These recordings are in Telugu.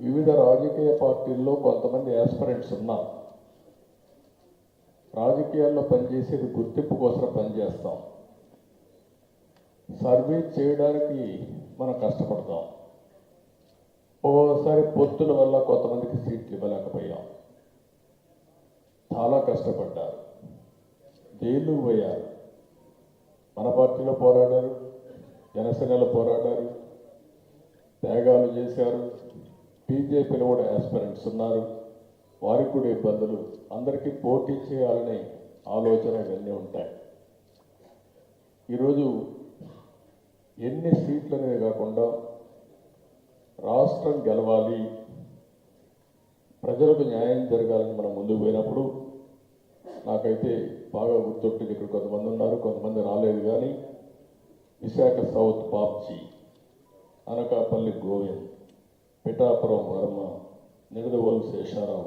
వివిధ రాజకీయ పార్టీల్లో కొంతమంది యాస్పరెంట్స్ ఉన్నారు. రాజకీయాల్లో పనిచేసేది గుర్తింపు కోసం పనిచేస్తాం. సర్వే చేయడానికి మనం కష్టపడతాం. ఓసారి పొత్తుల వల్ల కొంతమందికి సీట్లు ఇవ్వలేకపోయాం. చాలా కష్టపడ్డారు. జైలు పోయారు. మన పార్టీలో పోరాడారు. జనసేనలో పోరాడారు. త్యాగాలు చేశారు. బీజేపీలో కూడా ఆస్పిరెంట్స్ ఉన్నారు. వారికి కూడా ఇబ్బందులు. అందరికీ పోటీ చేయాలనే ఆలోచన ఇవన్నీ ఉంటాయి. ఈరోజు ఎన్ని సీట్లు అనేవి కాకుండా రాష్ట్రం గెలవాలి ప్రజలకు న్యాయం జరగాలని మనం ముందుకు పోయినప్పుడు నాకైతే బాగా గుర్తొట్టింది ఇక్కడ కొంతమంది ఉన్నారు కొంతమంది రాలేదు కానీ విశాఖ సౌత్ బాబ్జీ అనకాపల్లి గోవింద్. పిఠాపురం వర్మ నిడదవోలు శేషారావు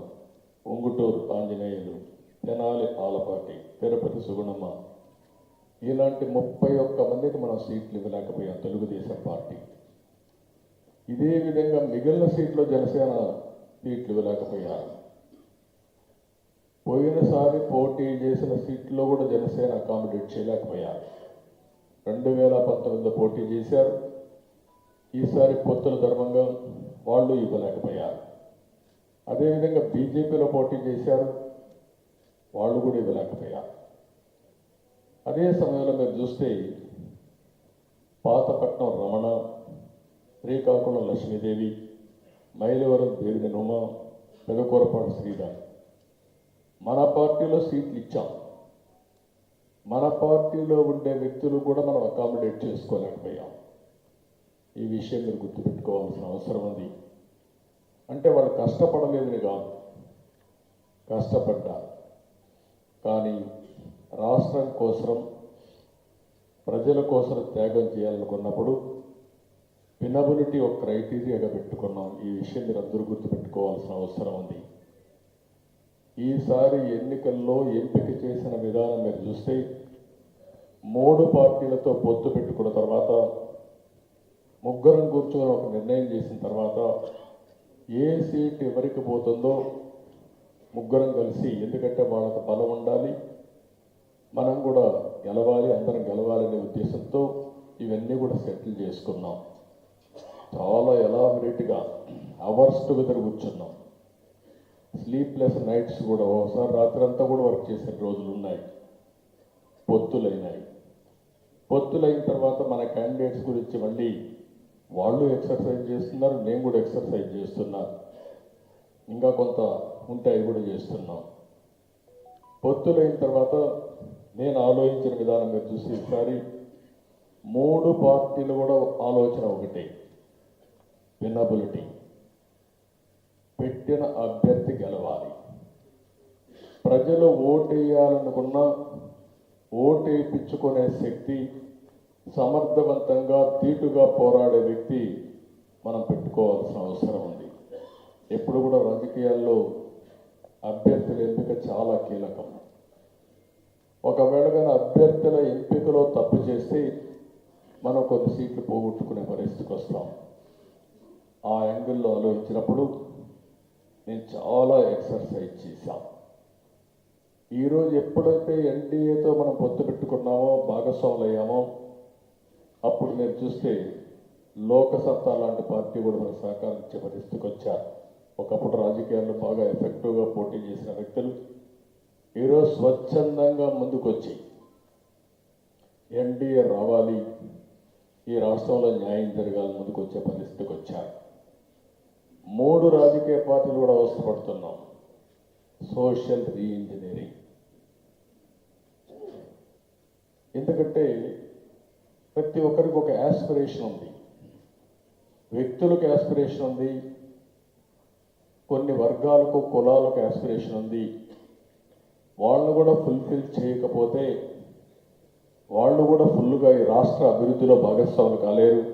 ఉంగుటూరు ఆంజనేయులు తెనాలి ఆలపాటి తిరుపతి సుగుణమ్మ. ఇలాంటి ముప్పై ఒక్క మందికి మనం సీట్లు ఇవ్వలేకపోయాం తెలుగుదేశం పార్టీ. ఇదే విధంగా మిగిలిన సీట్లో జనసేన సీట్లు ఇవ్వలేకపోయారు. పోయినసారి పోటీ చేసిన సీట్లో కూడా జనసేన అకామిడేట్ చేయలేకపోయారు. రెండు వేల పంతొమ్మిదిలో పోటీ చేశారు. ఈసారి పొత్తుల ధర్మంగా వాళ్ళు ఇవ్వలేకపోయారు. అదేవిధంగా బీజేపీలో పోటీ చేశారు వాళ్ళు కూడా ఇవ్వలేకపోయారు. అదే సమయంలో మీరు చూస్తే పాతపట్నం రమణ శ్రీకాకుళం లక్ష్మీదేవి మైలవరం దేవిని నుమ పెదకూరపాటి శ్రీధర్. మన పార్టీలో సీట్లు ఇచ్చాం. మన పార్టీలో ఉండే వ్యక్తులు కూడా మనం అకామిడేట్ చేసుకోలేకపోయాం. ఈ విషయం మీరు గుర్తుపెట్టుకోవాల్సిన అవసరం ఉంది అంటే వాళ్ళు కష్టపడలేదని కాదు. కష్టపడ్డారు. కానీ రాష్ట్రం కోసం ప్రజల కోసం త్యాగం చేయాలనుకున్నప్పుడు వినబిలిటీ ఒక క్రైటీరియాగా పెట్టుకున్నాం. ఈ విషయం మీరు అందరూ గుర్తుపెట్టుకోవాల్సిన అవసరం ఉంది. ఈసారి ఎన్నికల్లో ఎంపిక చేసిన విధానం మీరు చూస్తే మూడు పార్టీలతో పొత్తు పెట్టుకున్న తర్వాత ముగ్గురం కూర్చొని ఒక నిర్ణయం చేసిన తర్వాత ఏ సీట్ ఎవరికి పోతుందో ముగ్గురం కలిసి ఎందుకంటే వాళ్ళకి బలం ఉండాలి మనం కూడా గెలవాలి అందరం గెలవాలనే ఉద్దేశంతో ఇవన్నీ కూడా సెటిల్ చేసుకున్నాం. చాలా ఎలాబరేట్గా అవర్స్ టుగెదర్ కూర్చున్నాం. స్లీప్లెస్ నైట్స్ కూడా ఒకసారి రాత్రి అంతా కూడా వర్క్ చేసిన రోజులు ఉన్నాయి పొత్తులైనాయి. పొత్తులైన తర్వాత మన క్యాండిడేట్స్ గురించి మళ్ళీ వాళ్ళు ఎక్సర్సైజ్ చేస్తున్నారు నేను కూడా ఎక్సర్సైజ్ చేస్తున్నా. ఇంకా కొంత ఉంటే అవి కూడా చేస్తున్నాం. పొత్తులైన తర్వాత నేను ఆలోచించిన విధానం మీరు చూసి ఈసారి మూడు పార్టీలు కూడా ఆలోచన ఒకటే. వినబిలిటీ పెట్టిన అభ్యర్థి గెలవాలి. ప్రజలు ఓటు వేయాలనుకున్న ఓటు వేయించుకునే శక్తి సమర్థవంతంగా తీటుగా పోరాడే వ్యక్తి మనం పెట్టుకోవాల్సిన అవసరం ఉంది. ఎప్పుడు కూడా రాజకీయాల్లో అభ్యర్థుల ఎంపిక చాలా కీలకం. ఒకవేళ కానీ అభ్యర్థుల ఎంపికలో తప్పు చేస్తే మనం కొన్ని సీట్లు పోగొట్టుకునే పరిస్థితికి వస్తాం. ఆ యాంగిల్లో ఆలోచించినప్పుడు నేను చాలా ఎక్సర్సైజ్ చేశాను ఈరోజు ఎప్పుడైతే ఎన్డీఏతో మనం పొత్తు పెట్టుకున్నామో భాగస్వాములు అయ్యామో అప్పుడు నేను చూస్తే లోకసత్తా లాంటి పార్టీ కూడా మనకు సహకరించే పరిస్థితికి వచ్చారు. ఒకప్పుడు రాజకీయాల్లో బాగా ఎఫెక్టివ్గా పోటీ చేసిన వ్యక్తులు ఈరోజు స్వచ్ఛందంగా ముందుకొచ్చి ఎన్డీఏ రావాలి ఈ రాష్ట్రంలో న్యాయం జరగాలని ముందుకు వచ్చే పరిస్థితికి వచ్చారు. మూడు రాజకీయ పార్టీలు కూడా అవసరపడుతున్నాం సోషల్ రీఇంజనీరింగ్. ఎందుకంటే ప్రతి ఒక్కరికి ఒక యాస్పిరేషన్ ఉంది. వ్యక్తులకు యాస్పిరేషన్ ఉంది. కొన్ని వర్గాలకు కులాలకు యాస్పిరేషన్ ఉంది. వాళ్ళు కూడా ఫుల్ఫిల్ చేయకపోతే వాళ్ళు కూడా ఫుల్గా ఈ రాష్ట్ర అభివృద్ధిలో భాగస్వాములు కాలేరు.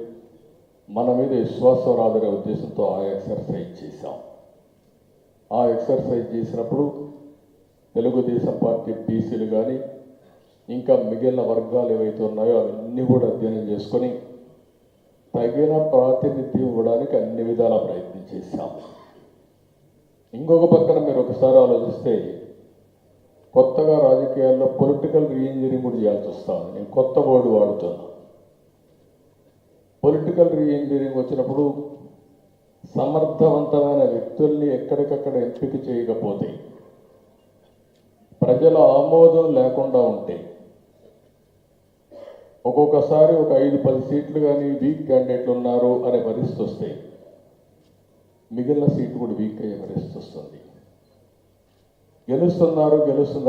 మన మీద విశ్వాసం రాదనే ఉద్దేశంతో ఆ ఎక్సర్సైజ్ చేశాం. ఆ ఎక్సర్సైజ్ చేసినప్పుడు తెలుగుదేశం పార్టీ బీసీలు కానీ ఇంకా మిగిలిన వర్గాలు ఏవైతే ఉన్నాయో అవన్నీ కూడా అధ్యయనం చేసుకొని తగిన ప్రాతినిధ్యం ఇవ్వడానికి అన్ని విధాల ప్రయత్నం చేశాం. ఇంకొక పక్కన మీరు ఒకసారి ఆలోచిస్తే కొత్తగా రాజకీయాల్లో పొలిటికల్ రీఇంజనీరింగ్ కూడా చేయాల్సి వస్తాను నేను కొత్త వర్డ్ వాడుతున్నా. పొలిటికల్ రీఇంజనీరింగ్ వచ్చినప్పుడు సమర్థవంతమైన వ్యక్తుల్ని ఎక్కడికక్కడ ఎంపిక చేయకపోతే ప్రజల ఆమోదం లేకుండా ఉంటే ఒక్కొక్కసారి ఒక ఐదు పది సీట్లు కానీ వీక్ క్యాండిడేట్లు ఉన్నారు అనే పరిస్థితి వస్తే మిగిలిన సీట్లు కూడా వీక్ అయ్యే పరిస్థితి వస్తుంది. గెలుస్తున్నారు గెలుస్తున్నారు